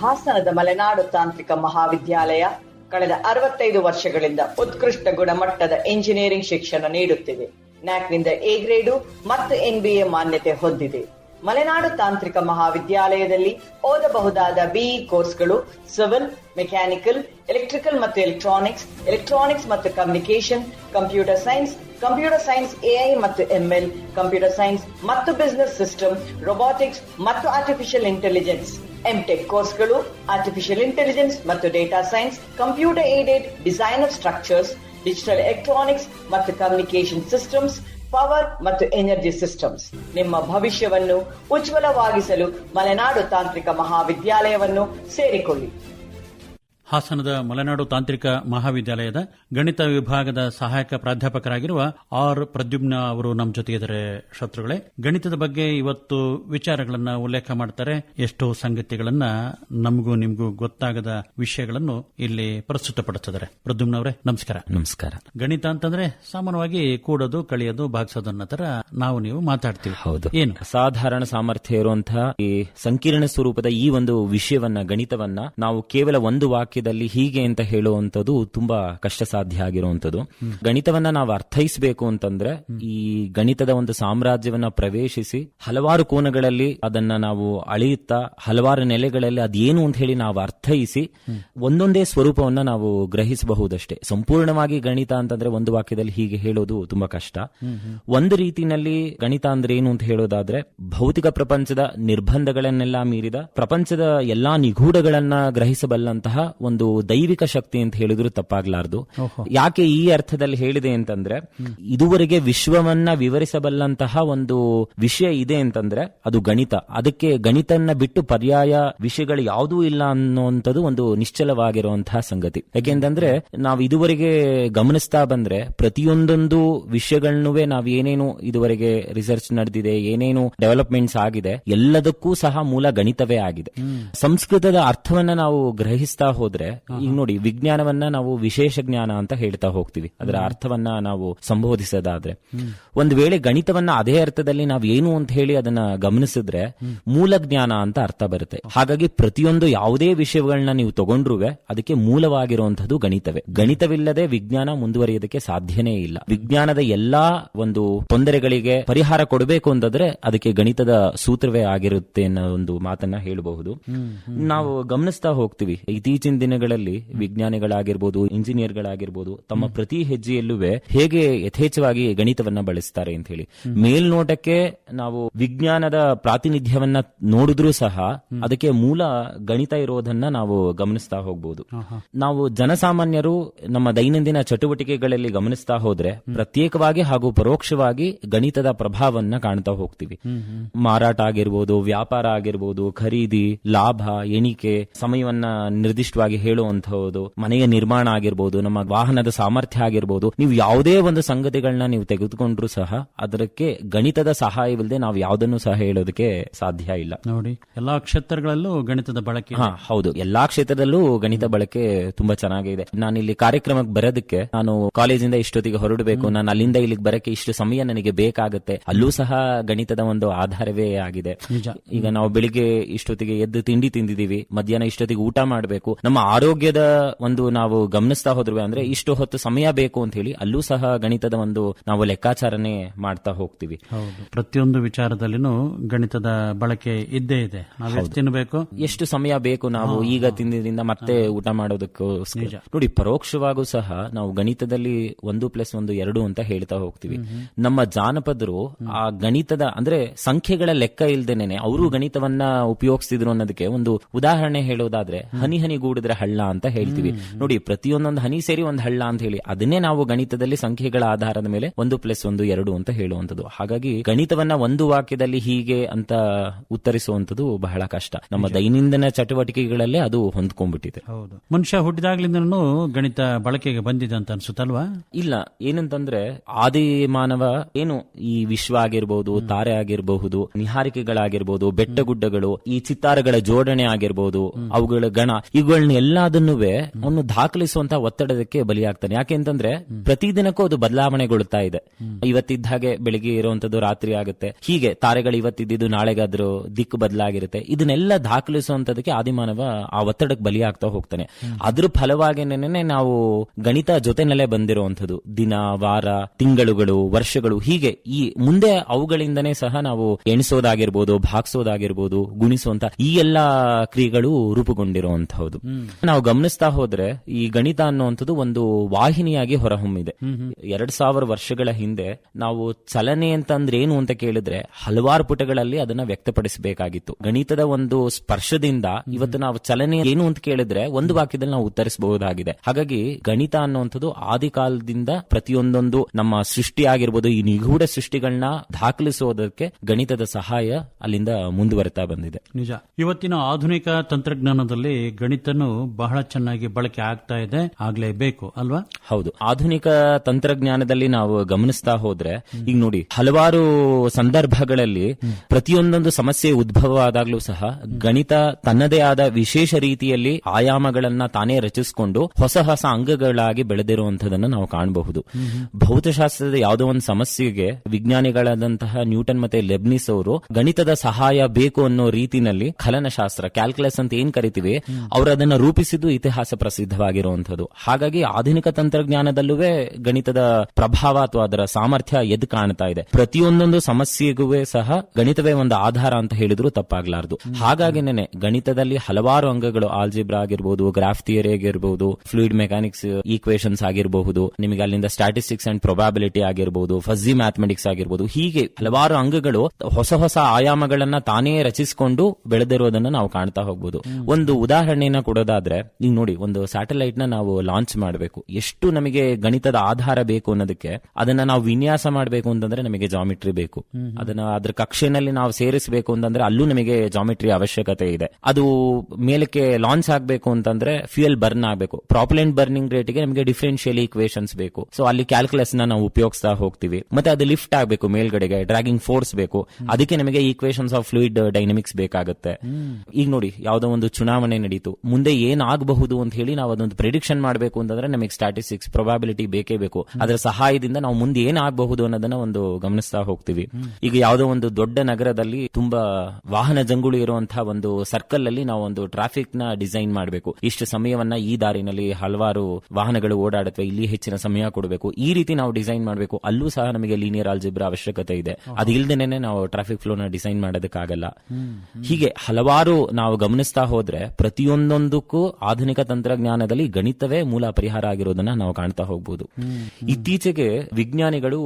ಹಾಸನದ ಮಲೆನಾಡು ತಾಂತ್ರಿಕ ಮಹಾವಿದ್ಯಾಲಯ ಕಳೆದ ಅರವತ್ತೈದು ವರ್ಷಗಳಿಂದ ಉತ್ಕೃಷ್ಟ ಗುಣಮಟ್ಟದ ಇಂಜಿನಿಯರಿಂಗ್ ಶಿಕ್ಷಣ ನೀಡುತ್ತಿದೆ. ನ್ಯಾಕ್ನಿಂದ ಎ ಗ್ರೇಡು ಮತ್ತು ಎನ್ಬಿಎ ಮಾನ್ಯತೆ ಹೊಂದಿದೆ. ಮಲೆನಾಡು ತಾಂತ್ರಿಕ ಮಹಾವಿದ್ಯಾಲಯದಲ್ಲಿ ಓದಬಹುದಾದ ಬಿಇ ಕೋರ್ಸ್ಗಳು ಸಿವಿಲ್, ಮೆಕ್ಯಾನಿಕಲ್, ಎಲೆಕ್ಟ್ರಿಕಲ್ ಮತ್ತು ಎಲೆಕ್ಟ್ರಾನಿಕ್ಸ್ ಎಲೆಕ್ಟ್ರಾನಿಕ್ಸ್ ಮತ್ತು communication computer science computer science A I ಮತ್ತು ಎಂಎಲ್ ಕಂಪ್ಯೂಟರ್ ಸೈನ್ಸ್ ಮತ್ತು ಬಿಸಿನೆಸ್ ಸಿಸ್ಟಮ್ ರೊಬೋಟಿಕ್ಸ್ ಮತ್ತು ಆರ್ಟಿಫಿಷಿಯಲ್ ಇಂಟೆಲಿಜೆನ್ಸ್ ಎಂಟೆಕ್ ಕೋರ್ಸ್ಗಳು ಆರ್ಟಿಫಿಷಿಯಲ್ ಇಂಟೆಲಿಜೆನ್ಸ್ ಮತ್ತು data science computer aided design of structures digital electronics ಮತ್ತು communication systems power ಮತ್ತು energy systems. ನಿಮ್ಮ ಭವಿಷ್ಯವನ್ನು ಉಜ್ವಲವಾಗಿಸಲು ಮಲೆನಾಡು ತಾಂತ್ರಿಕ ಮಹಾವಿದ್ಯಾಲಯವನ್ನು ಸೇರಿಕೊಳ್ಳಿ. ಹಾಸನದ ಮಲೆನಾಡು ತಾಂತ್ರಿಕ ಮಹಾವಿದ್ಯಾಲಯದ ಗಣಿತ ವಿಭಾಗದ ಸಹಾಯಕ ಪ್ರಾಧ್ಯಾಪಕರಾಗಿರುವ ಆರ್ ಪ್ರದ್ಯುಮ್ನ ಅವರು ನಮ್ಮ ಜೊತೆಗಿದ್ದಾರೆ. ಶತ್ರುಗಳೇ ಗಣಿತದ ಬಗ್ಗೆ ಇವತ್ತು ವಿಚಾರಗಳನ್ನು ಉಲ್ಲೇಖ ಮಾಡ್ತಾರೆ. ಎಷ್ಟೋ ಸಂಗತಿಗಳನ್ನ ನಮಗೂ ನಿಮಗೂ ಗೊತ್ತಾಗದ ವಿಷಯಗಳನ್ನು ಇಲ್ಲಿ ಪ್ರಸ್ತುತಪಡಿಸಿದ್ದಾರೆ. ಪ್ರದ್ಯುಮ್ನ ಅವರೇ ನಮಸ್ಕಾರ. ನಮಸ್ಕಾರ. ಗಣಿತ ಅಂತಂದ್ರೆ ಸಾಮಾನ್ಯವಾಗಿ ಕೂಡೋದು ಕಳಿಯೋದು ಭಾಗಿಸೋದು ಅನ್ನೋ ತರ ನಾವು ನೀವು ಮಾತಾಡ್ತೀವಿ. ಹೌದು. ಏನು? ಸಾಧಾರಣ ಸಾಮರ್ಥ್ಯ ಇರುವಂತಹ ಈ ಸಂಕೀರ್ಣ ಸ್ವರೂಪದ ಈ ಒಂದು ವಿಷಯವನ್ನ ಗಣಿತವನ್ನ ನಾವು ಕೇವಲ ಒಂದು ವಾಕ್ಯದಲ್ಲಿ ಹೀಗೆ ಅಂತ ಹೇಳುವಂಥದ್ದು ತುಂಬಾ ಕಷ್ಟ ಸಾಧ್ಯ ಆಗಿರುವಂಥದ್ದು. ಗಣಿತವನ್ನ ನಾವು ಅರ್ಥೈಸಬೇಕು ಅಂತಂದ್ರೆ ಈ ಗಣಿತದ ಒಂದು ಸಾಮ್ರಾಜ್ಯವನ್ನ ಪ್ರವೇಶಿಸಿ ಹಲವಾರು ಕೋನಗಳಲ್ಲಿ ಅದನ್ನ ನಾವು ಅಳೆಯುತ್ತಾ ಹಲವಾರು ನೆಲೆಗಳಲ್ಲಿ ಅದೇನು ಅಂತ ಹೇಳಿ ನಾವು ಅರ್ಥೈಸಿ ಒಂದೊಂದೇ ಸ್ವರೂಪವನ್ನ ನಾವು ಗ್ರಹಿಸಬಹುದಷ್ಟೇ. ಸಂಪೂರ್ಣವಾಗಿ ಗಣಿತ ಅಂತಂದ್ರೆ ಒಂದು ವಾಕ್ಯದಲ್ಲಿ ಹೀಗೆ ಹೇಳೋದು ತುಂಬಾ ಕಷ್ಟ. ಒಂದು ರೀತಿಯಲ್ಲಿ ಗಣಿತ ಅಂದ್ರೆ ಏನು ಅಂತ ಹೇಳೋದಾದ್ರೆ ಭೌತಿಕ ಪ್ರಪಂಚದ ನಿರ್ಬಂಧಗಳನ್ನೆಲ್ಲ ಮೀರಿದ ಪ್ರಪಂಚದ ಎಲ್ಲಾ ನಿಗೂಢಗಳನ್ನ ಗ್ರಹಿಸಬಲ್ಲಂತಹ ಒಂದು ದೈವಿಕ ಶಕ್ತಿ ಅಂತ ಹೇಳಿದ್ರು ತಪ್ಪಾಗ್ಲಾರ್ದು. ಯಾಕೆ ಈ ಅರ್ಥದಲ್ಲಿ ಹೇಳಿದೆ ಅಂತಂದ್ರೆ ಇದುವರೆಗೆ ವಿಶ್ವವನ್ನ ವಿವರಿಸಬಲ್ಲಂತಹ ಒಂದು ವಿಷಯ ಇದೆ ಅಂತಂದ್ರೆ ಅದು ಗಣಿತ. ಅದಕ್ಕೆ ಗಣಿತನ್ನ ಬಿಟ್ಟು ಪರ್ಯಾಯ ವಿಷಯಗಳು ಯಾವುದೂ ಇಲ್ಲ ಅನ್ನುವಂಥದ್ದು ಒಂದು ನಿಶ್ಚಲವಾಗಿರುವಂತಹ ಸಂಗತಿ. ಯಾಕೆಂತಂದ್ರೆ ನಾವು ಇದುವರೆಗೆ ಗಮನಿಸ್ತಾ ಬಂದ್ರೆ ಪ್ರತಿಯೊಂದೊಂದು ವಿಷಯಗಳನ್ನೂ ನಾವು ಏನೇನು ಇದುವರೆಗೆ ರಿಸರ್ಚ್ ನಡೆದಿದೆ ಏನೇನು ಡೆವಲಪ್ಮೆಂಟ್ಸ್ ಆಗಿದೆ ಎಲ್ಲದಕ್ಕೂ ಸಹ ಮೂಲ ಗಣಿತವೇ ಆಗಿದೆ. ಸಂಸ್ಕೃತದ ಅರ್ಥವನ್ನ ನಾವು ಗ್ರಹಿಸ್ತಾ ಹೋದ್ರೆ ಈಗ ನೋಡಿ ವಿಜ್ಞಾನವನ್ನ ನಾವು ವಿಶೇಷ ಜ್ಞಾನ ಅಂತ ಹೇಳ್ತಾ ಹೋಗ್ತೀವಿ. ಅದರ ಅರ್ಥವನ್ನ ನಾವು ಸಂಬೋಧಿಸೋದಾದ್ರೆ. ಒಂದು ವೇಳೆ ಗಣಿತವನ್ನ ಅದೇ ಅರ್ಥದಲ್ಲಿ ನಾವು ಏನು ಅಂತ ಹೇಳಿ ಅದನ್ನ ಗಮನಿಸಿದ್ರೆ ಮೂಲ ಜ್ಞಾನ ಅಂತ ಅರ್ಥ ಬರುತ್ತೆ. ಹಾಗಾಗಿ ಪ್ರತಿಯೊಂದು ಯಾವುದೇ ವಿಷಯಗಳನ್ನ ನೀವು ತಗೊಂಡ್ರುವೆ ಅದಕ್ಕೆ ಮೂಲವಾಗಿರುವಂತದ್ದು ಗಣಿತವೇ. ಗಣಿತವಿಲ್ಲದೆ ವಿಜ್ಞಾನ ಮುಂದುವರಿಯೋದಕ್ಕೆ ಸಾಧ್ಯನೇ ಇಲ್ಲ. ವಿಜ್ಞಾನದ ಎಲ್ಲಾ ಒಂದು ತೊಂದರೆಗಳಿಗೆ ಪರಿಹಾರ ಕೊಡಬೇಕು ಅಂತಂದ್ರೆ ಅದಕ್ಕೆ ಗಣಿತದ ಸೂತ್ರವೇ ಆಗಿರುತ್ತೆ ಅನ್ನೋ ಒಂದು ಮಾತನ್ನ ಹೇಳಬಹುದು. ನಾವು ಗಮನಿಸ್ತಾ ಹೋಗ್ತೀವಿ. ಇತ್ತೀಚಿನ ದಿನಗಳಲ್ಲಿ ವಿಜ್ಞಾನಿಗಳಾಗಿರ್ಬೋದು ಇಂಜಿನಿಯರ್ಗಳಾಗಿರ್ಬೋದು ತಮ್ಮ ಪ್ರತಿ ಹೆಜ್ಜೆಯಲ್ಲೂ ಹೇಗೆ ಯಥೇಚ್ಛವಾಗಿ ಗಣಿತವನ್ನ ಬಳಸ್ತಾರೆ ಅಂತ ಹೇಳಿ. ಮೇಲ್ನೋಟಕ್ಕೆ ನಾವು ವಿಜ್ಞಾನದ ಪ್ರಾತಿನಿಧ್ಯವನ್ನ ನೋಡಿದ್ರೂ ಸಹ ಅದಕ್ಕೆ ಮೂಲ ಗಣಿತ ಇರೋದನ್ನ ನಾವು ಗಮನಿಸ್ತಾ ಹೋಗ್ಬೋದು. ನಾವು ಜನಸಾಮಾನ್ಯರು ನಮ್ಮ ದೈನಂದಿನ ಚಟುವಟಿಕೆಗಳಲ್ಲಿ ಗಮನಿಸ್ತಾ ಹೋದ್ರೆ ಪ್ರತ್ಯೇಕವಾಗಿ ಹಾಗೂ ಪರೋಕ್ಷವಾಗಿ ಗಣಿತದ ಪ್ರಭಾವವನ್ನ ಕಾಣ್ತಾ ಹೋಗ್ತೀವಿ. ಮಾರಾಟ ಆಗಿರ್ಬೋದು ವ್ಯಾಪಾರ ಆಗಿರ್ಬೋದು ಖರೀದಿ ಲಾಭ ಎಣಿಕೆ ಸಮಯವನ್ನ ನಿರ್ದಿಷ್ಟವಾಗಿ ಹೇಳುವಂತಹದ್ದು ಮನೆಯ ನಿರ್ಮಾಣ ಆಗಿರ್ಬೋದು ನಮ್ಮ ವಾಹನದ ಸಾಮರ್ಥ್ಯ ಆಗಿರ್ಬೋದು ನೀವು ಯಾವುದೇ ಒಂದು ಸಂಗತಿಗಳನ್ನ ನೀವು ತೆಗೆದುಕೊಂಡ್ರು ಸಹ ಅದಕ್ಕೆ ಗಣಿತದ ಸಹಾಯವಿಲ್ಲದೆ ನಾವು ಯಾವುದನ್ನು ಸಹ ಹೇಳೋದಕ್ಕೆ ಸಾಧ್ಯ ಇಲ್ಲ. ನೋಡಿ ಎಲ್ಲಾ ಕ್ಷೇತ್ರಗಳಲ್ಲೂ ಗಣಿತದ ಬಳಕೆ ಹಾ ಹೌದು. ಎಲ್ಲಾ ಕ್ಷೇತ್ರದಲ್ಲೂ ಗಣಿತ ಬಳಕೆ ತುಂಬಾ ಚೆನ್ನಾಗಿದೆ ನಾನು ಇಲ್ಲಿ ಕಾರ್ಯಕ್ರಮಕ್ಕೆ ಬರೋದಕ್ಕೆ ನಾನು ಕಾಲೇಜಿಂದ ಇಷ್ಟೊತ್ತಿಗೆ ಹೊರಡಬೇಕು ನಾನು ಅಲ್ಲಿಂದ ಇಲ್ಲಿಗೆ ಬರಕ್ಕೆ ಇಷ್ಟು ಸಮಯ ನನಗೆ ಬೇಕಾಗುತ್ತೆ ಅಲ್ಲೂ ಸಹ ಗಣಿತದ ಒಂದು ಆಧಾರವೇ ಆಗಿದೆ. ಈಗ ನಾವು ಬೆಳಿಗ್ಗೆ ಇಷ್ಟೊತ್ತಿಗೆ ಎದ್ದು ತಿಂಡಿ ತಿಂದಿದೀವಿ ಮಧ್ಯಾಹ್ನ ಇಷ್ಟೊತ್ತಿಗೆ ಊಟ ಮಾಡಬೇಕು ನಮ್ಮ ಆರೋಗ್ಯದ ಒಂದು ನಾವು ಗಮನಿಸ್ತಾ ಹೋದ್ರು ಅಂದ್ರೆ ಇಷ್ಟು ಹೊತ್ತು ಸಮಯ ಬೇಕು ಅಂತ ಹೇಳಿ ಅಲ್ಲೂ ಸಹ ಗಣಿತದ ಒಂದು ನಾವು ಲೆಕ್ಕಾಚಾರನೆ ಮಾಡ್ತಾ ಹೋಗ್ತೀವಿ. ಪ್ರತಿಯೊಂದು ವಿಚಾರದಲ್ಲಿನೂ ಗಣಿತದ ಬಳಕೆ ಇದ್ದೇ ಇದೆ. ತಿನ್ನಬೇಕು ಎಷ್ಟು ಸಮಯ ಬೇಕು ನಾವು ಈಗ ತಿಂದಿದ್ರಿಂದ ಮತ್ತೆ ಊಟ ಮಾಡೋದಕ್ಕೂ ನೋಡಿ ಪರೋಕ್ಷವಾಗೂ ಸಹ ನಾವು ಗಣಿತದಲ್ಲಿ ಒಂದು ಪ್ಲಸ್ ಒಂದು ಎರಡು ಅಂತ ಹೇಳ್ತಾ ಹೋಗ್ತೀವಿ. ನಮ್ಮ ಜಾನಪದರು ಆ ಗಣಿತದ ಅಂದ್ರೆ ಸಂಖ್ಯೆಗಳ ಲೆಕ್ಕ ಇಲ್ದೇನೆ ಅವರು ಗಣಿತವನ್ನ ಉಪಯೋಗಿಸ್ತಿದ್ರು ಅನ್ನೋದಕ್ಕೆ ಒಂದು ಉದಾಹರಣೆ ಹೇಳೋದಾದ್ರೆ ಹನಿ ಹನಿ ಗೂಡಿದ್ರೆ ಸೇರಿದ್ರೆ ಹಳ್ಳ ಅಂತ ಹೇಳ್ತೀವಿ. ನೋಡಿ ಪ್ರತಿಯೊಂದೊಂದು ಹನಿ ಸೇರಿ ಒಂದು ಹಳ್ಳ ಅಂತ ಹೇಳಿ ಅದನ್ನೇ ನಾವು ಗಣಿತದಲ್ಲಿ ಸಂಖ್ಯೆಗಳ ಆಧಾರದ ಮೇಲೆ ಒಂದು ಪ್ಲಸ್ ಒಂದು ಎರಡು ಅಂತ ಹೇಳುವಂತದ್ದು ಹಾಗಾಗಿ ಗಣಿತವನ್ನ ಒಂದು ವಾಕ್ಯದಲ್ಲಿ ಹೀಗೆ ಅಂತ ಉತ್ತರಿಸುವಂತದ್ದು ಬಹಳ ಕಷ್ಟ. ನಮ್ಮ ದೈನಂದಿನ ಚಟುವಟಿಕೆಗಳಲ್ಲೇ ಅದು ಹೊಂದ್ಕೊಂಡ್ಬಿಟ್ಟಿದೆ. ಹೌದು. ಮನುಷ್ಯ ಹುಟ್ಟಿದಾಗ್ಲಿಂದ ಗಣಿತ ಬಳಕೆಗೆ ಬಂದಿದೆ ಅಂತ ಅನ್ಸುತ್ತಲ್ವಾ? ಇಲ್ಲ ಏನಂತಂದ್ರೆ ಆದಿ ಮಾನವ ಏನು ಈ ವಿಶ್ವ ಆಗಿರ್ಬಹುದು ತಾರೆ ಆಗಿರಬಹುದು ಬೆಟ್ಟ ಗುಡ್ಡಗಳು ಈ ಚಿತ್ತಾರಗಳ ಜೋಡಣೆ ಆಗಿರ್ಬಹುದು ಅವುಗಳ ಗಣ ಇವುಗಳನ್ನ ಎಲ್ಲದನ್ನೂ ಅವನು ದಾಖಲಿಸುವಂತಹ ಒತ್ತಡಕ್ಕೆ ಬಲಿಯಾಗ್ತಾನೆ. ಯಾಕೆ ಅಂತಂದ್ರೆ ಪ್ರತಿದಿನಕ್ಕೂ ಅದು ಬದಲಾವಣೆಗೊಳ್ತಾ ಇದೆ. ಇವತ್ತಿದ್ದ ಹಾಗೆ ಬೆಳಿಗ್ಗೆ ಇರುವಂತದ್ದು ರಾತ್ರಿ ಆಗುತ್ತೆ. ಹೀಗೆ ತಾರೆಗಳು ಇವತ್ತಿದ್ದು ನಾಳೆಗಾದ್ರೂ ದಿಕ್ಕು ಬದಲಾಗಿರುತ್ತೆ. ಇದನ್ನೆಲ್ಲ ದಾಖಲಿಸುವಂತದಕ್ಕೆ ಆದಿಮಾನವ ಆ ಒತ್ತಡಕ್ಕೆ ಬಲಿಯಾಗ್ತಾ ಹೋಗ್ತಾನೆ. ಅದ್ರ ಫಲವಾಗಿನೇ ನಾವು ಗಣಿತ ಜೊತೆನಲ್ಲೇ ಬಂದಿರುವಂತದ್ದು. ದಿನ ವಾರ ತಿಂಗಳುಗಳು ವರ್ಷಗಳು ಹೀಗೆ ಈ ಮುಂದೆ ಅವುಗಳಿಂದನೇ ಸಹ ನಾವು ಎಣಿಸೋದಾಗಿರ್ಬೋದು ಭಾಗಿಸೋದಾಗಿರ್ಬೋದು ಗುಣಿಸುವಂತ ಈ ಎಲ್ಲಾ ಕ್ರಿಯೆಗಳು ರೂಪುಗೊಂಡಿರುವಂತಹದ್ದು ನಾವು ಗಮನಿಸ್ತಾ ಹೋದ್ರೆ ಈ ಗಣಿತ ಅನ್ನುವಂಥದ್ದು ಒಂದು ವಾಹಿನಿಯಾಗಿ ಹೊರಹೊಮ್ಮಿದೆ. ಎರಡ್ ಸಾವಿರ ವರ್ಷಗಳ ಹಿಂದೆ ನಾವು ಚಲನೆ ಅಂತಂದ್ರೆ ಏನು ಅಂತ ಕೇಳಿದ್ರೆ ಹಲವಾರು ಪುಟಗಳಲ್ಲಿ ಅದನ್ನ ವ್ಯಕ್ತಪಡಿಸಬೇಕಾಗಿತ್ತು. ಗಣಿತದ ಒಂದು ಸ್ಪರ್ಶದಿಂದ ಇವತ್ತು ನಾವು ಚಲನೆ ಏನು ಅಂತ ಕೇಳಿದ್ರೆ ಒಂದು ವಾಕ್ಯದಲ್ಲಿ ನಾವು ಉತ್ತರಿಸಬಹುದಾಗಿದೆ. ಹಾಗಾಗಿ ಗಣಿತ ಅನ್ನುವಂಥದ್ದು ಆದಿ ಕಾಲದಿಂದ ಪ್ರತಿಯೊಂದೊಂದು ನಮ್ಮ ಸೃಷ್ಟಿ ಆಗಿರ್ಬೋದು ಈ ನಿಗೂಢ ಸೃಷ್ಟಿಗಳನ್ನ ದಾಖಲಿಸುವುದಕ್ಕೆ ಗಣಿತದ ಸಹಾಯ ಅಲ್ಲಿಂದ ಮುಂದುವರೆತಾ ಬಂದಿದೆ. ನಿಜ. ಇವತ್ತಿನ ಆಧುನಿಕ ತಂತ್ರಜ್ಞಾನದಲ್ಲಿ ಗಣಿತನು ಬಹಳ ಚೆನ್ನಾಗಿ ಬಳಕೆ ಆಗ್ತಾ ಇದೆ, ಆಗ್ಲೇಬೇಕು, ಅಲ್ವಾ? ಹೌದು. ಆಧುನಿಕ ತಂತ್ರಜ್ಞಾನದಲ್ಲಿ ನಾವು ಗಮನಿಸ್ತಾ ಹೋದ್ರೆ, ಈಗ ನೋಡಿ, ಹಲವಾರು ಸಂದರ್ಭಗಳಲ್ಲಿ ಪ್ರತಿಯೊಂದೊಂದು ಸಮಸ್ಯೆ ಉದ್ಭವ ಆದಾಗ್ಲೂ ಸಹ ಗಣಿತ ತನ್ನದೇ ಆದ ವಿಶೇಷ ರೀತಿಯಲ್ಲಿ ಆಯಾಮಗಳನ್ನ ತಾನೇ ರಚಿಸಿಕೊಂಡು ಹೊಸ ಹೊಸ ಅಂಗಗಳಾಗಿ ಬೆಳೆದಿರುವಂತದನ್ನ ನಾವು ಕಾಣಬಹುದು. ಭೌತಶಾಸ್ತ್ರದ ಯಾವುದೋ ಒಂದು ಸಮಸ್ಯೆಗೆ ವಿಜ್ಞಾನಿಗಳಾದಂತಹ ನ್ಯೂಟನ್ ಮತ್ತೆ ಲೆಬ್ನಿಸ್ ಅವರು ಗಣಿತದ ಸಹಾಯ ಬೇಕು ಅನ್ನೋ ರೀತಿನಲ್ಲಿ ಕಲನಶಾಸ್ತ್ರ ಕ್ಯಾಲ್ಕುಲಸ್ ಅಂತ ಏನ್ ಕರಿತೀವಿ, ಅವರು ಅದನ್ನ ರೂಪಿಸಿದ್ದು ಇತಿಹಾಸ ಪ್ರಸಿದ್ಧವಾಗಿರುವಂಥದ್ದು. ಹಾಗಾಗಿ ಆಧುನಿಕ ತಂತ್ರಜ್ಞಾನದಲ್ಲೂ ಗಣಿತದ ಪ್ರಭಾವ ಅಥವಾ ಅದರ ಸಾಮರ್ಥ್ಯ ಎದ್ದು ಕಾಣ್ತಾ ಇದೆ. ಪ್ರತಿಯೊಂದೊಂದು ಸಮಸ್ಯೆಗೂ ಸಹ ಗಣಿತವೇ ಒಂದು ಆಧಾರ ಅಂತ ಹೇಳಿದ್ರು ತಪ್ಪಾಗ್ಲಾರ್ದು. ಹಾಗಾಗಿನೇ ಗಣಿತದಲ್ಲಿ ಹಲವಾರು ಅಂಗಗಳು ಆಲ್ಜಿಬ್ರಾ ಆಗಿರ್ಬೋದು ಗ್ರಾಫ್ ಥಿಯರಿ ಆಗಿರ್ಬೋದು ಫ್ಲೂಯಿಡ್ ಮೆಕ್ಯಾನಿಕ್ಸ್ ಈಕ್ವೇಶನ್ಸ್ ಆಗಿರಬಹುದು ನಿಮಗೆ ಅಲ್ಲಿಂದ ಸ್ಟಾಟಿಸ್ಟಿಕ್ಸ್ ಅಂಡ್ ಪ್ರೊಬಾಬಿಲಿಟಿ ಆಗಿರ್ಬೋದು ಫಜಿ ಮ್ಯಾಥಮೆಟಿಕ್ಸ್ ಆಗಿರ್ಬೋದು ಹೀಗೆ ಹಲವಾರು ಅಂಗಗಳು ಹೊಸ ಹೊಸ ಆಯಾಮಗಳನ್ನ ತಾನೇ ರಚಿಸಿಕೊಂಡು ಬೆಳೆದಿರೋದನ್ನ ನಾವು ಕಾಣ್ತಾ ಹೋಗ್ಬೋದು. ಒಂದು ಉದಾಹರಣೆಯನ್ನ ಕೊಡೋದಾದ್ರೆ ಈಗ ನೋಡಿ ಒಂದು ಸ್ಯಾಟಲೈಟ್ನ ನಾವು ಲಾಂಚ್ ಮಾಡಬೇಕು. ಎಷ್ಟು ನಮಗೆ ಗಣಿತದ ಆಧಾರ ಬೇಕು ಅನ್ನೋದಕ್ಕೆ ಅದನ್ನ ನಾವು ವಿನ್ಯಾಸ ಮಾಡಬೇಕು ಅಂತಂದ್ರೆ ನಮಗೆ ಜಾಮಿಟ್ರಿ ಬೇಕು. ಅದನ್ನ ಅದ್ರ ಕಕ್ಷೆನಲ್ಲಿ ನಾವು ಸೇರಿಸಬೇಕು ಅಂತಂದ್ರೆ ಅಲ್ಲೂ ನಮಗೆ ಜಾಮಿಟ್ರಿ ಅವಶ್ಯಕತೆ ಇದೆ. ಅದು ಮೇಲಕ್ಕೆ ಲಾಂಚ್ ಆಗಬೇಕು ಅಂತಂದ್ರೆ ಫ್ಯೂಯಲ್ ಬರ್ನ್ ಆಗಬೇಕು. ಪ್ರಾಪ್ಲೆಂಟ್ ಬರ್ನಿಂಗ್ ರೇಟ್ಗೆ ನಮಗೆ ಡಿಫರೆನ್ಶಿಯಲ್ ಈಕ್ವೇಶನ್ಸ್ ಬೇಕು. ಸೊ ಅಲ್ಲಿ ಕ್ಯಾಲ್ಕುಲಸ್ನ ನಾವು ಉಪಯೋಗಿಸ್ತಾ ಹೋಗ್ತೀವಿ. ಮತ್ತೆ ಅದು ಲಿಫ್ಟ್ ಆಗಬೇಕು ಮೇಲ್ಗಡೆಗೆ ಡ್ರಾಗಿಂಗ್ ಫೋರ್ಸ್ ಬೇಕು. ಅದಕ್ಕೆ ನಮಗೆ ಈಕ್ವೇಶನ್ಸ್ ಆಫ್ ಫ್ಲೂಯಿಡ್ ಡೈನಮಿಕ್ಸ್ ಬೇಕಾಗುತ್ತೆ. ಈಗ ನೋಡಿ ಯಾವುದೋ ಒಂದು ಚುನಾವಣೆ ನಡೀತು. ಮುಂದೆ ಏನಾಗಬಹುದು ಅಂತ ಹೇಳಿ ನಾವು ಅದೊಂದು ಪ್ರಿಡಿಕ್ಷನ್ ಮಾಡಬೇಕು ಅಂತಂದ್ರೆ ನಮಗೆ ಸ್ಟಾಟಿಸ್ಟಿಕ್ಸ್ ಪ್ರೊಬಾಬಿಲಿಟಿ ಬೇಕೇ ಬೇಕು. ಅದರ ಸಹಾಯದಿಂದ ನಾವು ಮುಂದೆ ಏನಾಗಬಹುದು ಅನ್ನೋದನ್ನ ಒಂದು ಗಮನಿಸ್ತಾ ಹೋಗ್ತೀವಿ. ಈಗ ಯಾವುದೋ ಒಂದು ದೊಡ್ಡ ನಗರದಲ್ಲಿ ತುಂಬಾ ವಾಹನ ಜಂಗುಳಿ ಇರುವಂತಹ ಒಂದು ಸರ್ಕಲ್ ಅಲ್ಲಿ ನಾವು ಒಂದು ಟ್ರಾಫಿಕ್ನ ಡಿಸೈನ್ ಮಾಡಬೇಕು. ಇಷ್ಟು ಸಮಯವನ್ನ ಈ ದಾರಿನಲ್ಲಿ ಹಲವಾರು ವಾಹನಗಳು ಓಡಾಡುತ್ತವೆ ಇಲ್ಲಿ ಹೆಚ್ಚಿನ ಸಮಯ ಕೊಡಬೇಕು. ಈ ರೀತಿ ನಾವು ಡಿಸೈನ್ ಮಾಡಬೇಕು. ಅಲ್ಲೂ ಸಹ ನಮಗೆ ಲೀನಿಯರ್ ಆಲ್ಜಿಬ್ರ ಅವಶ್ಯಕತೆ ಇದೆ. ಅದು ಇಲ್ದೇನೆ ನಾವು ಟ್ರಾಫಿಕ್ ಫ್ಲೋ ನ ಡಿಸೈನ್ ಮಾಡೋದಕ್ಕಾಗಲ್ಲ. ಹೀಗೆ ಹಲವಾರು ನಾವು ಗಮನಿಸ್ತಾ ಹೋದ್ರೆ ಪ್ರತಿಯೊಂದೊಂದಕ್ಕೂ ಆಧುನಿಕ ತಂತ್ರಜ್ಞಾನದಲ್ಲಿ ಗಣಿತವೇ ಮೂಲ ಪರಿಹಾರ ಆಗಿರೋದನ್ನ ನಾವು ಕಾಣ್ತಾ ಹೋಗ್ಬೋದು. ಇತ್ತೀಚೆಗೆ ವಿಜ್ಞಾನಿಗಳು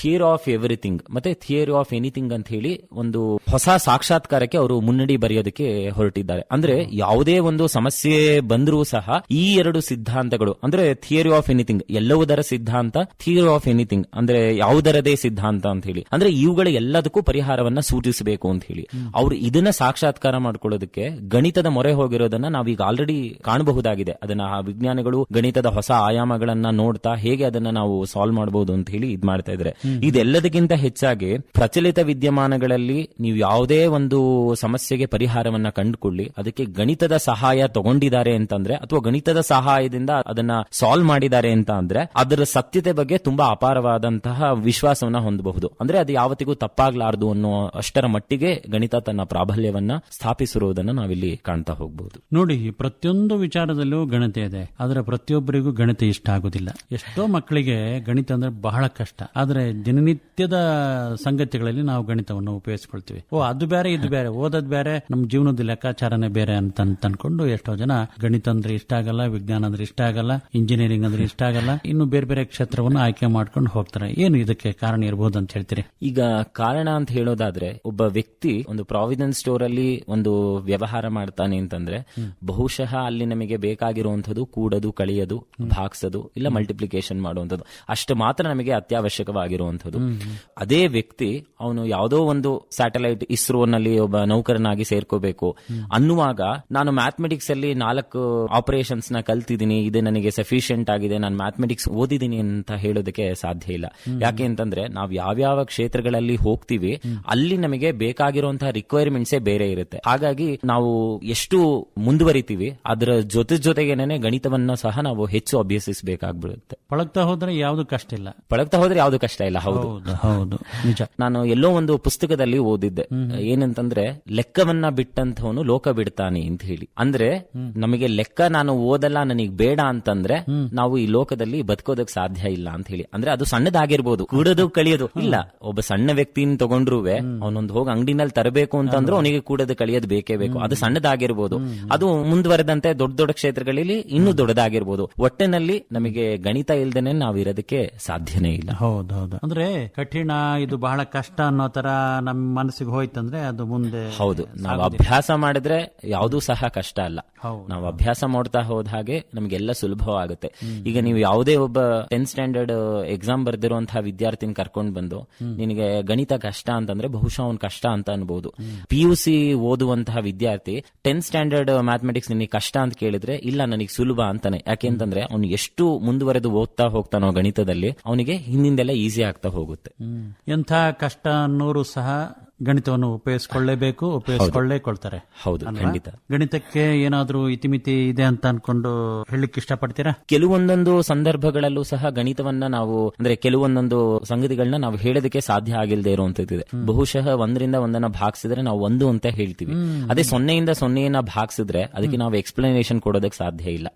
ಥಿಯರಿ ಆಫ್ ಎವ್ರಿಥಿಂಗ್ ಮತ್ತೆ ಥಿಯರಿ ಆಫ್ ಎನಿಥಿಂಗ್ ಅಂತ ಹೇಳಿ ಒಂದು ಹೊಸ ಸಾಕ್ಷಾತ್ಕಾರಕ್ಕೆ ಅವರು ಮುನ್ನಡಿ ಬರೆಯೋದಕ್ಕೆ ಹೊರಟಿದ್ದಾರೆ. ಅಂದ್ರೆ ಯಾವುದೇ ಒಂದು ಸಮಸ್ಯೆ ಬಂದರೂ ಸಹ ಈ ಎರಡು ಸಿದ್ಧಾಂತಗಳು ಅಂದ್ರೆ ಥಿಯರಿ ಆಫ್ ಎನಿಥಿಂಗ್ ಎಲ್ಲವುದರ ಸಿದ್ಧಾಂತ ಥಿಯರಿ ಆಫ್ ಎನಿಥಿಂಗ್ ಅಂದ್ರೆ ಯಾವುದರದೇ ಸಿದ್ಧಾಂತ ಅಂತ ಹೇಳಿ. ಅಂದ್ರೆ ಇವುಗಳ ಎಲ್ಲದಕ್ಕೂ ಪರಿಹಾರವನ್ನ ಸೂಚಿಸಬೇಕು ಅಂತ ಹೇಳಿ. ಅವರು ಇದನ್ನ ಸಾಕ್ಷಾತ್ಕಾರ ಮಾಡ್ಕೊಳ್ಳೋದಕ್ಕೆ ಗಣಿತದ ಮೊರೆ ಹೋಗಿರೋದನ್ನ ನಾವೀಗ ಆಲ್ರೆಡಿ ಕಾಣಬಹುದಾಗಿದೆ. ಅದನ್ನ ಆ ವಿಜ್ಞಾನಿಗಳು ಗಣಿತದ ಹೊಸ ಆಯಾಮಗಳನ್ನ ನೋಡ್ತಾ ಹೇಗೆ ಅದನ್ನ ನಾವು ಸಾಲ್ವ್ ಮಾಡಬಹುದು ಅಂತ ಹೇಳಿ ಇದ್ ಮಾಡ್ತಾ ಇದ್ರೆ. ಇದೆಲ್ಲದಕ್ಕಿಂತ ಹೆಚ್ಚಾಗಿ ಪ್ರಚಲಿತ ವಿದ್ಯಮಾನಗಳಲ್ಲಿ ನೀವು ಯಾವುದೇ ಒಂದು ಸಮಸ್ಯೆಗೆ ಪರಿಹಾರವನ್ನ ಕಂಡುಕೊಳ್ಳಿ. ಅದಕ್ಕೆ ಗಣಿತದ ಸಹಾಯ ತಗೊಂಡಿದ್ದಾರೆ ಅಂತಂದ್ರೆ ಅಥವಾ ಗಣಿತದ ಸಹಾಯದಿಂದ ಅದನ್ನ ಸಾಲ್ವ್ ಮಾಡಿದ್ದಾರೆ ಅಂತ ಅಂದ್ರೆ ಅದರ ಸತ್ಯತೆ ಬಗ್ಗೆ ತುಂಬಾ ಅಪಾರವಾದಂತಹ ವಿಶ್ವಾಸವನ್ನ ಹೊಂದಬಹುದು. ಅಂದ್ರೆ ಅದು ಯಾವತ್ತಿಗೂ ತಪ್ಪಾಗಲಾರದು ಅನ್ನೋ ಅಷ್ಟರ ಮಟ್ಟಿಗೆ ಗಣಿತ ತನ್ನ ಪ್ರಾಬಲ್ಯವನ್ನ ಸ್ಥಾಪಿಸಿರುವುದನ್ನ ನಾವಿಲ್ಲಿ ಕಾಣ್ತಾ ಹೋಗಬಹುದು. ನೋಡಿ ಪ್ರತಿಯೊಂದು ವಿಚಾರದಲ್ಲೂ ಗಣಿತ ಇದೆ. ಆದ್ರೆ ಪ್ರತಿಯೊಬ್ಬರಿಗೂ ಗಣಿತ ಇಷ್ಟ ಆಗುದಿಲ್ಲ. ಎಷ್ಟೋ ಮಕ್ಕಳಿಗೆ ಗಣಿತ ಅಂದ್ರೆ ಬಹಳ ಕಷ್ಟ. ಆದ್ರೆ ದಿನನಿತ್ಯದ ಸಂಗತಿಗಳಲ್ಲಿ ನಾವು ಗಣಿತವನ್ನು ಉಪಯೋಗಿಸ್ಕೊಳ್ತೀವಿ. ಓ ಅದು ಬೇರೆ ಇದು ಬೇರೆ. ಓದದ್ ಬೇರೆ ನಮ್ಮ ಜೀವನದ ಲೆಕ್ಕಾಚಾರನೇ ಬೇರೆ ಅಂತ ಅಂತ ಅನ್ಕೊಂಡು ಎಷ್ಟೋ ಜನ ಗಣಿತ ಅಂದ್ರೆ ಇಷ್ಟ ಆಗಲ್ಲ ವಿಜ್ಞಾನ ಅಂದ್ರೆ ಇಷ್ಟ ಆಗಲ್ಲ ಇಂಜಿನಿಯರಿಂಗ್ ಅಂದ್ರೆ ಇಷ್ಟ ಆಗಲ್ಲ ಇನ್ನು ಬೇರೆ ಬೇರೆ ಕ್ಷೇತ್ರವನ್ನು ಆಯ್ಕೆ ಮಾಡ್ಕೊಂಡು ಹೋಗ್ತಾರೆ. ಏನು ಇದಕ್ಕೆ ಕಾರಣ ಇರಬಹುದು ಅಂತ ಹೇಳ್ತೀರಿ? ಈಗ ಕಾರಣ ಅಂತ ಹೇಳೋದಾದ್ರೆ ಒಬ್ಬ ವ್ಯಕ್ತಿ ಒಂದು ಪ್ರಾವಿಡೆನ್ಸ್ ಸ್ಟೋರ್ ಅಲ್ಲಿ ಒಂದು ವ್ಯವಹಾರ ಮಾಡ್ತಾನೆ ಅಂತಂದ್ರೆ ಬಹುಶಃ ಬಹುಶಃ ಅಲ್ಲಿ ನಮಗೆ ಬೇಕಾಗಿರುವಂಥದ್ದು ಕೂಡದು ಕಳಿಯೋದು ಭಾಗಿಸೋದು ಇಲ್ಲ ಮಲ್ಟಿಪ್ಲಿಕೇಶನ್ ಮಾಡುವಂಥದ್ದು. ಅಷ್ಟು ಮಾತ್ರ ನಮಗೆ ಅತ್ಯವಶ್ಯಕವಾಗಿರುವಂಥದ್ದು. ಅದೇ ವ್ಯಕ್ತಿ ಅವನು ಯಾವುದೋ ಒಂದು ಸ್ಯಾಟಲೈಟ್ ಇಸ್ರೋನಲ್ಲಿ ಒಬ್ಬ ನೌಕರನಾಗಿ ಸೇರ್ಕೋಬೇಕು. ಅನ್ನುವಾಗ ನಾನು ಮ್ಯಾಥಮೆಟಿಕ್ಸ್ ಅಲ್ಲಿ ನಾಲ್ಕು ಆಪರೇಷನ್ಸ್ನ ಕಲ್ತಿದ್ದೀನಿ ಇದು ನನಗೆ ಸಫಿಶಿಯಂಟ್ ಆಗಿದೆ ನಾನು ಮ್ಯಾಥಮೆಟಿಕ್ಸ್ ಓದಿದ್ದೀನಿ ಅಂತ ಹೇಳೋದಕ್ಕೆ ಸಾಧ್ಯ ಇಲ್ಲ. ಯಾಕೆ ಅಂತಂದ್ರೆ ನಾವು ಯಾವ್ಯಾವ ಕ್ಷೇತ್ರಗಳಲ್ಲಿ ಹೋಗ್ತೀವಿ ಅಲ್ಲಿ ನಮಗೆ ಬೇಕಾಗಿರುವಂತಹ ರಿಕ್ವೈರ್ಮೆಂಟ್ಸೇ ಬೇರೆ ಇರುತ್ತೆ. ಹಾಗಾಗಿ ನಾವು ಎಷ್ಟು ಮುಂದುವರಿತೀವಿ ಅದರ ಜೊತೆ ಜೊತೆಗೇನೆ ಗಣಿತವನ್ನ ಸಹ ನಾವು ಹೆಚ್ಚು ಅಭ್ಯಸಿಸಬೇಕಾಗ್ಬಿಡುತ್ತೆ. ಪಳಗ್ತಾ ಹೋದ್ರೆ ಯಾವ್ದು ಕಷ್ಟ ಇಲ್ಲ. ಪಳಗ್ತಾ ಹೋದ್ರೆ ಯಾವ್ದು ಕಷ್ಟ ಇಲ್ಲ ಹೌದು. ಹೌದು ನಿಜ. ನಾನು ಎಲ್ಲೋ ಒಂದು ಪುಸ್ತಕದಲ್ಲಿ ಓದಿದ್ದೆ. ಏನಂತಂದ್ರೆ ಲೆಕ್ಕವನ್ನ ಬಿಟ್ಟಂತವನು ಲೋಕ ಬಿಡ್ತಾನೆ ಅಂತ ಹೇಳಿ. ಅಂದ್ರೆ ನಮಗೆ ಲೆಕ್ಕ ನಾನು ಓದಲ್ಲ ನನಗೆ ಬೇಡ ಅಂತಂದ್ರೆ ನಾವು ಈ ಲೋಕದಲ್ಲಿ ಬದುಕೋದಕ್ ಸಾಧ್ಯ ಇಲ್ಲ ಅಂತ ಹೇಳಿ. ಅಂದ್ರೆ ಅದು ಸಣ್ಣದಾಗಿರ್ಬೋದು. ಕೂಡೋದು ಕಳಿಯೋದು. ಇಲ್ಲ ಒಬ್ಬ ಸಣ್ಣ ವ್ಯಕ್ತಿನ ತಗೊಂಡ್ರುವೆ ಅವನೊಂದು ಹೋಗಿ ಅಂಗಡಿನಲ್ಲಿ ತರಬೇಕು ಅಂತಂದ್ರೆ ಅವನಿಗೆ ಕೂಡೋದು ಕಳಿಯೋದು ಬೇಕೇ ಬೇಕು. ಅದು ಸಣ್ಣದಾಗಿರ್ಬೋದು. ಅದು ಮುಂದುವರೆದಂತೆ ದೊಡ್ಡ ದೊಡ್ಡ ಕ್ಷೇತ್ರಗಳಲ್ಲಿ ಇನ್ನೂ ದೊಡ್ಡದಾಗಿರ್ಬೋದು. ಒಟ್ಟಿನಲ್ಲಿ ನಮಗೆ ಗಣಿತ ಇಲ್ದೇನೆ ನಾವು ಇರೋದಕ್ಕೆ ಸಾಧ್ಯನೇ ಇಲ್ಲ. ಹೌದೌದು ಹೌದು. ಅಂದ್ರೆ ಕಠಿಣ ಇದು ಬಹಳ ಕಷ್ಟ ಅನ್ನೋ ತರ ನಮ್ಮ ಮನಸ್ಸಿಗೆ ಹೋಯ್ತಂದ್ರೆ ಅದು ಮುಂದೆ ಹೌದು. ನಾವು ಅಭ್ಯಾಸ ಮಾಡಿದ್ರೆ ಯಾವುದು ಸಹ ಕಷ್ಟ ಅಲ್ಲ. ನಾವು ಅಭ್ಯಾಸ ಮಾಡ್ತಾ ಹೋದ ಹಾಗೆ ನಮಗೆಲ್ಲ ಸುಲಭವಾಗುತ್ತೆ. ಈಗ ನೀವು ಯಾವುದೇ ಒಬ್ಬ ಟೆಂತ್ ಸ್ಟ್ಯಾಂಡರ್ಡ್ ಎಕ್ಸಾಮ್ ಬರ್ದಿರುವಂತಹ ವಿದ್ಯಾರ್ಥಿನ ಕರ್ಕೊಂಡು ಬಂದು ನಿನಗೆ ಗಣಿತ ಕಷ್ಟ ಅಂತಂದ್ರೆ ಬಹುಶಃ ಅವ್ನ್ ಕಷ್ಟ ಅಂತ ಅನ್ಬಹುದು ಪಿ ಯು ಸಿ ಓದುವಂತಹ ವಿದ್ಯಾರ್ಥಿ ಟೆಂತ್ ಸ್ಟ್ಯಾಂಡರ್ಡ್ ಮ್ಯಾಥಮೆಟಿಕ್ಸ್ ನಿನಗೆ ಕಷ್ಟ ಅಂತ ಕೇಳಿದ್ರೆ, ಇಲ್ಲ, ನನಗೆ ಸುಲಭ ಅಂತಾನೆ ಯಾಕೆಂತಂದ್ರೆ ಅವ್ನು ಎಷ್ಟು ಮುಂದುವರೆದು ಓದ್ತಾ ಹೋಗ್ತಾನೋ ಗಣಿತದಲ್ಲಿ, ಅವನಿಗೆ ಹಿಂದಿಂದೆಲ್ಲ ಈಸಿ ಆಗ್ತಾ ಹೋಗುತ್ತೆ. ಎಂಥ ಕಷ್ಟ ಅನ್ನೋರು ಸಹ ಗಣಿತವನ್ನು ಉಪಯೋಗಿಸ್ಕೊಳ್ಳೇಬೇಕು ಉಪಯೋಗಿಸ್ಕೊಳ್ಳೇ ಕೊಳ್ತಾರೆ ಹೌದು ಖಂಡಿತ. ಗಣಿತಕ್ಕೆ ಏನಾದರೂ ಇತಿಮಿತಿ ಇದೆ ಅಂತ ಅನ್ಕೊಂಡು ಹೇಳಲಿಕ್ಕೆ ಇಷ್ಟಪಡ್ತೀರಾ? ಕೆಲವೊಂದೊಂದು ಸಂದರ್ಭಗಳಲ್ಲೂ ಸಹ ಗಣಿತವನ್ನ ನಾವು ಅಂದ್ರೆ ಕೆಲವೊಂದೊಂದು ಸಂಗತಿಗಳನ್ನ ನಾವು ಹೇಳೋದಕ್ಕೆ ಸಾಧ್ಯ ಆಗಿಲ್ಲದೆ ಇರುವಂತದ್ದಿದೆ ಬಹುಶಃ ಒಂದರಿಂದ ಒಂದನ್ನ ಭಾಗಿಸಿದ್ರೆ ನಾವು ಒಂದು ಅಂತ ಹೇಳ್ತೀವಿ. ಅದೇ ಸೊನ್ನೆಯಿಂದ ಸೊನ್ನೆಯನ್ನ ಭಾಗಿಸಿದ್ರೆ ಅದಕ್ಕೆ ನಾವು ಎಕ್ಸ್ಪ್ಲನೇಷನ್ ಕೊಡೋದಕ್ಕೆ ಸಾಧ್ಯ ಇಲ್ಲ.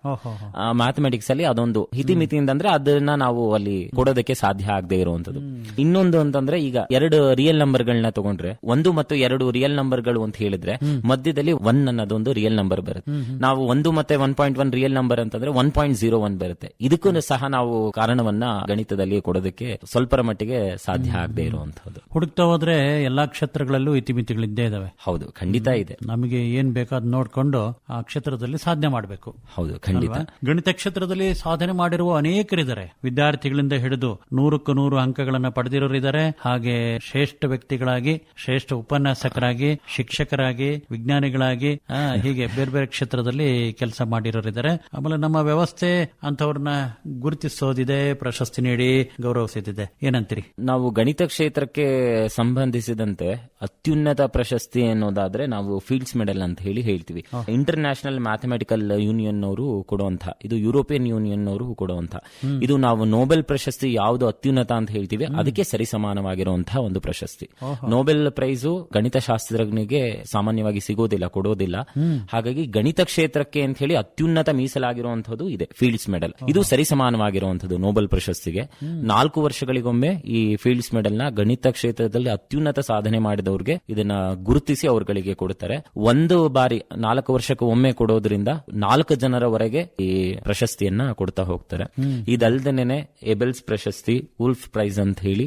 ಮ್ಯಾಥಮೆಟಿಕ್ಸ್ ಅಲ್ಲಿ ಅದೊಂದು ಹಿತಿಮಿತಿಯಿಂದ ಅಂದ್ರೆ ಅದನ್ನ ನಾವು ಅಲ್ಲಿ ಕೊಡೋದಕ್ಕೆ ಸಾಧ್ಯ ಆಗದೆ ಇರುವಂತದ್ದು ಇನ್ನೊಂದು ಅಂತಂದ್ರೆ ಈಗ ಎರಡು ರಿಯಲ್ ನಂಬರ್ ಗಳನ್ನ ತಗೊಂಡ್ರೆ ಒಂದು ಮತ್ತು ಎರಡು ರಿಯಲ್ ನಂಬರ್ಗಳು ಅಂತ ಹೇಳಿದ್ರೆ ಮಧ್ಯದಲ್ಲಿ ಒನ್ ಅನ್ನೋದೊಂದು ರಿಯಲ್ ನಂಬರ್ ಬರುತ್ತೆ. ನಾವು ಒಂದು ಮತ್ತೆ one point one real number ಅಂತಂದ್ರೆ ಒನ್ ಪಾಯಿಂಟ್ ಜೀರೋ ಒನ್ ಬರುತ್ತೆ. ಇದಕ್ಕೂ ಸಹ ನಾವು ಕಾರಣವನ್ನ ಗಣಿತದಲ್ಲಿ ಕೊಡೋದಕ್ಕೆ ಸ್ವಲ್ಪರ ಮಟ್ಟಿಗೆ ಸಾಧ್ಯ ಆಗದೆ ಇರುವಂತಹದ್ದು. ಹುಡುಕ್ತಾ ಹೋದ್ರೆ ಎಲ್ಲಾ ಕ್ಷೇತ್ರಗಳಲ್ಲೂ ಇತಿಮಿತಿಗಳಿದ್ದೇ ಇದಾವೆ. ಹೌದು ಖಂಡಿತ ಇದೆ. ನಮಗೆ ಏನ್ ಬೇಕಾದ್ ನೋಡ್ಕೊಂಡು ಆ ಕ್ಷೇತ್ರದಲ್ಲಿ ಸಾಧನೆ ಮಾಡಬೇಕು. ಹೌದು ಖಂಡಿತ. ಗಣಿತ ಕ್ಷೇತ್ರದಲ್ಲಿ ಸಾಧನೆ ಮಾಡಿರುವ ಅನೇಕರಿದ್ದಾರೆ. ವಿದ್ಯಾರ್ಥಿಗಳಿಂದ ಹಿಡಿದು ನೂರಕ್ಕೂ ನೂರು ಅಂಕಗಳನ್ನು ಪಡೆದಿರೋರಿದ್ದಾರೆ. ಹಾಗೆ ಶ್ರೇಷ್ಠ ವ್ಯಕ್ತಿಗಳಾಗಿ ಶ್ರೇಷ್ಠ ಉಪನ್ಯಾಸಕರಾಗಿ ಶಿಕ್ಷಕರಾಗಿ ವಿಜ್ಞಾನಿಗಳಾಗಿ ಹೀಗೆ ಬೇರೆ ಬೇರೆ ಕ್ಷೇತ್ರದಲ್ಲಿ ಕೆಲಸ ಮಾಡಿರೋರಿದ್ದಾರೆ. ಆಮೇಲೆ ನಮ್ಮ ವ್ಯವಸ್ಥೆ ಅಂತವ್ರನ್ನ ಗುರುತಿಸೋದಿದೆ ಪ್ರಶಸ್ತಿ ನೀಡಿ ಗೌರವಿಸಿದೆ ಏನಂತೀರಿ? ನಾವು ಗಣಿತ ಕ್ಷೇತ್ರಕ್ಕೆ ಸಂಬಂಧಿಸಿದಂತೆ ಅತ್ಯುನ್ನತ ಪ್ರಶಸ್ತಿ ಅನ್ನೋದಾದ್ರೆ ನಾವು ಫೀಲ್ಡ್ಸ್ ಮೆಡಲ್ ಅಂತ ಹೇಳಿ ಹೇಳ್ತೀವಿ. ಇಂಟರ್ ನ್ಯಾಷನಲ್ ಮ್ಯಾಥಮೆಟಿಕಲ್ ಯೂನಿಯನ್ ಅವರು ಕೊಡುವಂತಹ ಇದು ಯುರೋಪಿಯನ್ ಯೂನಿಯನ್ ಅವರು ಕೊಡುವಂತಹ ಇದು ನಾವು ನೋಬೆಲ್ ಪ್ರಶಸ್ತಿ ಯಾವುದು ಅತ್ಯುನ್ನತ ಅಂತ ಹೇಳ್ತೀವಿ ಅದಕ್ಕೆ ಸರಿಸಮಾನವಾಗಿರುವಂತಹ ಒಂದು ಪ್ರಶಸ್ತಿ. ನೋಬೆಲ್ ಪ್ರೈಸು ಗಣಿತ ಶಾಸ್ತ್ರಜ್ಞನಿಗೆ ಸಾಮಾನ್ಯವಾಗಿ ಸಿಗೋದಿಲ್ಲ ಕೊಡೋದಿಲ್ಲ. ಹಾಗಾಗಿ ಗಣಿತ ಕ್ಷೇತ್ರಕ್ಕೆ ಅಂತ ಹೇಳಿ ಅತ್ಯುನ್ನತ ಮೀಸಲಾಗಿರುವಂತದ್ದು ಇದೆ ಫೀಲ್ಡ್ಸ್ ಮೆಡಲ್ ಇದು ಸರಿಸಮಾನವಾಗಿರುವಂತದ್ದು ನೋಬೆಲ್ ಪ್ರಶಸ್ತಿಗೆ. ನಾಲ್ಕು ವರ್ಷಗಳಿಗೊಮ್ಮೆ ಈ ಫೀಲ್ಡ್ಸ್ ಮೆಡಲ್ನ ಗಣಿತ ಕ್ಷೇತ್ರದಲ್ಲಿ ಅತ್ಯುನ್ನತ ಸಾಧನೆ ಮಾಡಿದವ್ರಿಗೆ ಇದನ್ನ ಗುರುತಿಸಿ ಅವರುಗಳಿಗೆ ಕೊಡುತ್ತಾರೆ ಒಂದು ಬಾರಿ ನಾಲ್ಕು ವರ್ಷಕ್ಕೆ ಒಮ್ಮೆ ಕೊಡೋದ್ರಿಂದ ನಾಲ್ಕು ಜನರವರೆಗೆ ಈ ಪ್ರಶಸ್ತಿಯನ್ನ ಕೊಡ್ತಾ ಹೋಗ್ತಾರೆ. ಇದಲ್ದೇನೆ ಎಬೆಲ್ಸ್ ಪ್ರಶಸ್ತಿ ಉಲ್ಫ್ ಪ್ರೈಸ್ ಅಂತ ಹೇಳಿ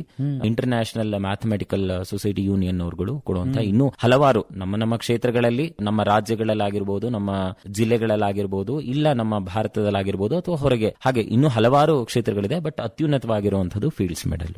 ಇಂಟರ್ನ್ಯಾಷನಲ್ ಮ್ಯಾಥಮೆಟಿಕಲ್ ಸೊಸೈಟಿ ಯೂನಿಯನ್ ಅವರುಗಳು ಕೊಡುವಂತ ಇನ್ನೂ ಹಲವಾರು ನಮ್ಮ ನಮ್ಮ ಕ್ಷೇತ್ರಗಳಲ್ಲಿ ನಮ್ಮ ರಾಜ್ಯಗಳಲ್ಲಾಗಿರ್ಬೋದು ನಮ್ಮ ಜಿಲ್ಲೆಗಳಲ್ಲಾಗಿರ್ಬೋದು ಇಲ್ಲ ನಮ್ಮ ಭಾರತದಲ್ಲಾಗಿರ್ಬೋದು ಅಥವಾ ಹೊರಗೆ. ಹಾಗೆ ಇನ್ನೂ ಹಲವಾರು ಕ್ಷೇತ್ರಗಳಿದೆ ಬಟ್ ಅತ್ಯುನ್ನತವಾಗಿರುವಂತದ್ದು ಫೀಲ್ಡ್ಸ್ ಮೆಡಲ್.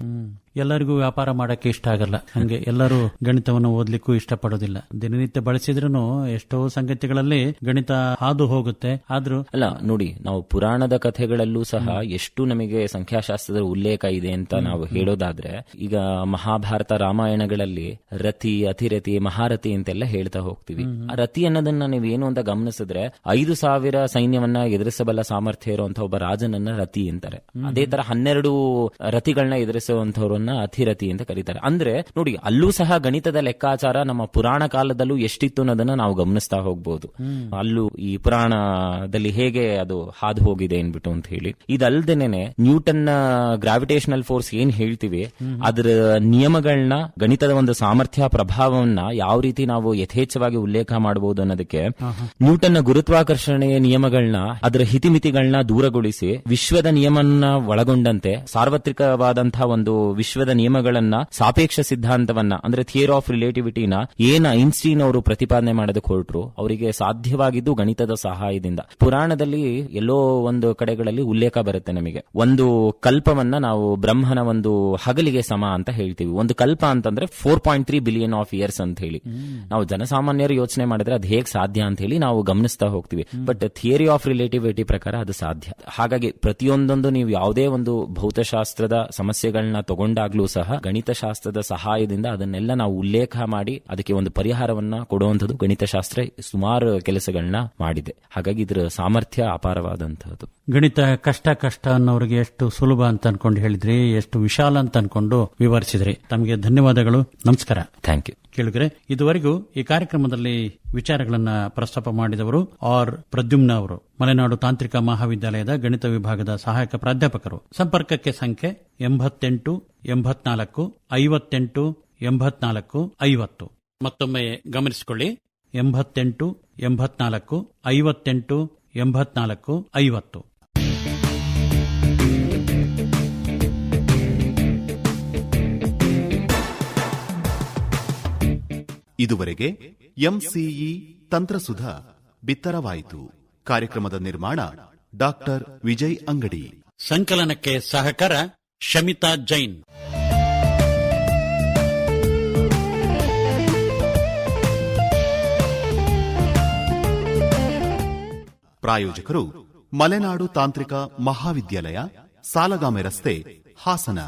ಎಲ್ಲರಿಗೂ ವ್ಯಾಪಾರ ಮಾಡಕ್ಕೆ ಇಷ್ಟ ಆಗಲ್ಲ. ಹಂಗೆ ಎಲ್ಲರೂ ಗಣಿತವನ್ನು ಓದ್ಲಿಕ್ಕೂ ಇಷ್ಟಪಡೋದಿಲ್ಲ. ದಿನನಿತ್ಯ ಬಳಸಿದ್ರು ಎಷ್ಟೋ ಸಂಗತಿಗಳಲ್ಲಿ ಗಣಿತ ಹಾದು ಹೋಗುತ್ತೆ. ಆದ್ರೂ ಅಲ್ಲ ನೋಡಿ ನಾವು ಪುರಾಣದ ಕಥೆಗಳಲ್ಲೂ ಸಹ ಎಷ್ಟು ನಮಗೆ ಸಂಖ್ಯಾಶಾಸ್ತ್ರದ ಉಲ್ಲೇಖ ಇದೆ ಅಂತ ನಾವು ಹೇಳೋದಾದ್ರೆ ಈಗ ಮಹಾಭಾರತ ರಾಮಾಯಣಗಳಲ್ಲಿ ರತಿ ಅತಿರತಿ ಮಹಾರಥಿ ಅಂತೆಲ್ಲ ಹೇಳ್ತಾ ಹೋಗ್ತೀವಿ. ಆ ರತಿ ಅನ್ನೋದನ್ನ ನೀವು ಏನು ಅಂತ ಗಮನಿಸಿದ್ರೆ ಐದು ಸಾವಿರ ಸೈನ್ಯವನ್ನ ಎದುರಿಸಬಲ್ಲ ಸಾಮರ್ಥ್ಯ ಇರುವಂತಹ ಒಬ್ಬ ರಾಜನನ್ನ ರತಿ ಅಂತಾರೆ. ಅದೇ ತರ ಹನ್ನೆರಡು ರತಿಗಳನ್ನ ಎದುರಿಸುವಂತವ್ರನ್ನ ಅತಿರತಿ ಅಂತ ಕರೀತಾರೆ. ಅಂದ್ರೆ ನೋಡಿ ಅಲ್ಲೂ ಸಹ ಗಣಿತದ ಲೆಕ್ಕಾಚಾರ ನಮ್ಮ ಪುರಾಣ ಕಾಲದಲ್ಲೂ ಎಷ್ಟಿತ್ತು ಅನ್ನೋದನ್ನ ನಾವು ಗಮನಿಸ್ತಾ ಹೋಗ್ಬೋದು. ಅಲ್ಲೂ ಈ ಪುರಾಣದಲ್ಲಿ ಹೇಗೆ ಅದು ಹಾದು ಹೋಗಿದೆ ಅನ್ಬಿಟ್ಟು ಅಂತ ಹೇಳಿ. ಇದಲ್ದೇನೆ ನ್ಯೂಟನ್ ಗ್ರಾವಿಟೇಷನಲ್ ಫೋರ್ಸ್ ಏನ್ ಹೇಳ್ತೀವಿ ಅದರ ನಿಯಮಗಳನ್ನ ಗಣಿತದ ಒಂದು ಸಾಮರ್ಥ್ಯ ಪ್ರಭಾವವನ್ನ ಯಾವ ರೀತಿ ನಾವು ಯಥೇಚ್ಛವಾಗಿ ಉಲ್ಲೇಖ ಮಾಡಬಹುದು ಅನ್ನೋದಕ್ಕೆ ನ್ಯೂಟನ್ನ ಗುರುತ್ವಾಕರ್ಷಣೆಯ ನಿಯಮಗಳನ್ನ ಅದರ ಹಿತಿಮಿತಿಗಳನ್ನ ದೂರಗೊಳಿಸಿ ವಿಶ್ವದ ನಿಯಮನ ಒಳಗೊಂಡಂತೆ ಸಾರ್ವತ್ರಿಕವಾದಂತಹ ಒಂದು ವಿಶ್ವದ ನಿಯಮಗಳನ್ನ ಸಾಪೇಕ್ಷ ಸಿದ್ಧಾಂತವನ್ನ ಅಂದ್ರೆ ಥಿಯರ್ ಆಫ್ ರಿಲೇಟಿವಿಟಿನ ಏನ ಐನ್ಸ್ಟೀನ್ ಅವರು ಪ್ರತಿಪಾದನೆ ಮಾಡೋದಕ್ಕೆ ಹೊರಟರು ಅವರಿಗೆ ಸಾಧ್ಯವಾಗಿದ್ದು ಗಣಿತದ ಸಹಾಯದಿಂದ. ಪುರಾಣದಲ್ಲಿ ಎಲ್ಲೋ ಒಂದು ಕಡೆಗಳಲ್ಲಿ ಉಲ್ಲೇಖ ಬರುತ್ತೆ ನಮಗೆ. ಒಂದು ಕಲ್ಪವನ್ನ ನಾವು ಬ್ರಹ್ಮನ ಒಂದು ಹಗಲಿಗೆ ಸಮ ಅಂತ ಹೇಳ್ತೀವಿ. ಒಂದು ಕಲ್ಪ ಅಂತಂದ್ರೆ four point three billion of years ಅಂತ ಹೇಳಿ ನಾವು ಜನಸಾಮಾನ್ಯರು ಯೋಚನೆ ಮಾಡಿದ್ರೆ ಅದು ಹೇಗೆ ಸಾಧ್ಯ ಅಂತ ಹೇಳಿ ನಾವು ಗಮನಿಸ್ತಾ ಹೋಗ್ತೀವಿ. ಬಟ್ ಥಿಯರಿ ಆಫ್ ರಿಲೇಟಿವಿಟಿ ಪ್ರಕಾರ ಅದು ಸಾಧ್ಯ. ಹಾಗಾಗಿ ಪ್ರತಿಯೊಂದೊಂದು ನೀವು ಯಾವುದೇ ಒಂದು ಭೌತಶಾಸ್ತ್ರದ ಸಮಸ್ಯೆಗಳನ್ನ ತಗೊಂಡಾಗ್ಲೂ ಸಹ ಗಣಿತಶಾಸ್ತ್ರದ ಸಹಾಯದಿಂದ ಅದನ್ನೆಲ್ಲ ನಾವು ಉಲ್ಲೇಖ ಮಾಡಿ ಅದಕ್ಕೆ ಒಂದು ಪರಿಹಾರವನ್ನ ಕೊಡುವಂಥದ್ದು ಗಣಿತಶಾಸ್ತ್ರ ಸುಮಾರು ಕೆಲಸಗಳನ್ನ ಮಾಡಿದೆ. ಹಾಗಾಗಿ ಇದರ ಸಾಮರ್ಥ್ಯ ಅಪಾರವಾದಂತಹದ್ದು ಗಣಿತ ಕಷ್ಟ ಕಷ್ಟ ಅನ್ನೋರಿಗೆ ಎಷ್ಟು ಸುಲಭ ಅಂತ ಅನ್ಕೊಂಡು ಹೇಳಿದ್ರಿ, ಎಷ್ಟು ವಿಶಾಲ ಅಂತ ಅನ್ಕೊಂಡು ವಿವರಿಸಿದ್ರಿ. ತಮಗೆ ಧನ್ಯವಾದಗಳು. ನಮಸ್ಕಾರ. ಥ್ಯಾಂಕ್ ಯು ಕೇಳಿದ್ರೆ ಇದುವರೆಗೂ ಈ ಕಾರ್ಯಕ್ರಮದಲ್ಲಿ ವಿಚಾರಗಳನ್ನ ಪ್ರಸ್ತಾಪ ಮಾಡಿದವರು ಆರ್. ಪ್ರದ್ಯುಮ್ನ ಅವರು, ಮಲೆನಾಡು ತಾಂತ್ರಿಕ ಮಹಾವಿದ್ಯಾಲಯದ ಗಣಿತ ವಿಭಾಗದ ಸಹಾಯಕ ಪ್ರಾಧ್ಯಾಪಕರು. ಸಂಪರ್ಕಕ್ಕೆ ಸಂಖ್ಯೆ ಎಂಬತ್ತೆಂಟು, ಎಂಬತ್ನಾಲ್ಕು, ಐವತ್ತೆಂಟು, ಎಂಬತ್ನಾಲ್ಕು, ಐವತ್ತು. ಮತ್ತೊಮ್ಮೆ ಗಮನಿಸಿಕೊಳ್ಳಿ. ಎಂಬತ್ತೆಂಟು, ಎಂಬತ್ನಾಲ್ಕು, ಐವತ್ತೆಂಟು, ಎಂಬತ್ನಾಲ್ಕು, ಐವತ್ತು. ಇದುವರೆಗೆ ಎಂಸಿಇ ತಂತ್ರಸುಧ ಬಿತ್ತರವಾಯಿತು. ಕಾರ್ಯಕ್ರಮದ ನಿರ್ಮಾಣ ಡಾಕ್ಟರ್ ವಿಜಯ್ ಅಂಗಡಿ. ಸಂಕಲನಕ್ಕೆ ಸಹಕಾರ ಶಮಿತಾ ಜೈನ್. ಪ್ರಾಯೋಜಕರು ಮಲೆನಾಡು ತಾಂತ್ರಿಕ ಮಹಾವಿದ್ಯಾಲಯ ಸಾಲಗಾಮೆ ರಸ್ತೆ ಹಾಸನ.